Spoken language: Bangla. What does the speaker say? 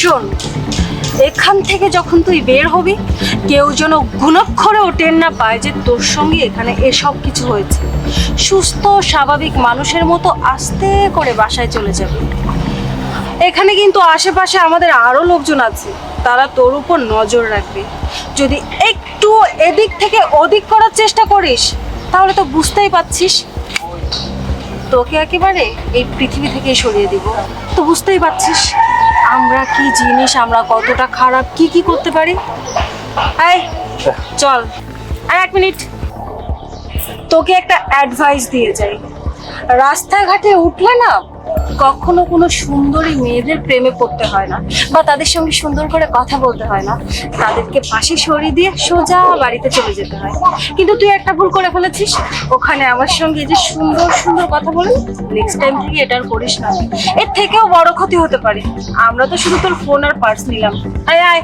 শোন, এখান থেকে যখন তুই বের হবি, কেউ যেন গুণক্ষরে টের না পায় যে তোর সঙ্গে এখানে এসব কিছু হয়েছে। সুস্থ, স্বাভাবিক মানুষের মতো আস্তে করে বাসায় চলে যাবে। এখানে কিন্তু আশেপাশে আমাদের আরও লোকজন আছে, তারা তোর উপর নজর রাখবে। যদি একটু এদিক থেকে ওদিক করার চেষ্টা করিস, তাহলে তো বুঝতেই পারছিস। তোকে একেবারে এই পৃথিবী থেকে সরিয়ে দিব। তো বুঝতেই পারছিস? আমরা কি জিনিস, আমরা কতটা খারাপ, কি কি করতে পারি? চল। আর এক মিনিট। তোকে একটা অ্যাডভাইস দিয়ে যাই। রাস্তাঘাটে উঠলে না কখনো কোনো সুন্দরী মেয়েদের প্রেমে পড়তে হয় না বা তাদের সঙ্গে সুন্দর করে কথা বলতে হয় না। তাদেরকে পাশে সরিয়ে দিয়ে সোজা বাড়িতে চলে যেতে হয়। কিন্তু তুই একটা ভুল করে ফেলেছিস। ওখানে আমার সঙ্গে যে সুন্দর সুন্দর কথা বলি নেক্সট টাইম থেকে এটা আর করিস না। এর থেকেও বড় ক্ষতি হতে পারে। আমরা তো শুধু তোর ফোন আর পার্স নিলাম। আয় আয়।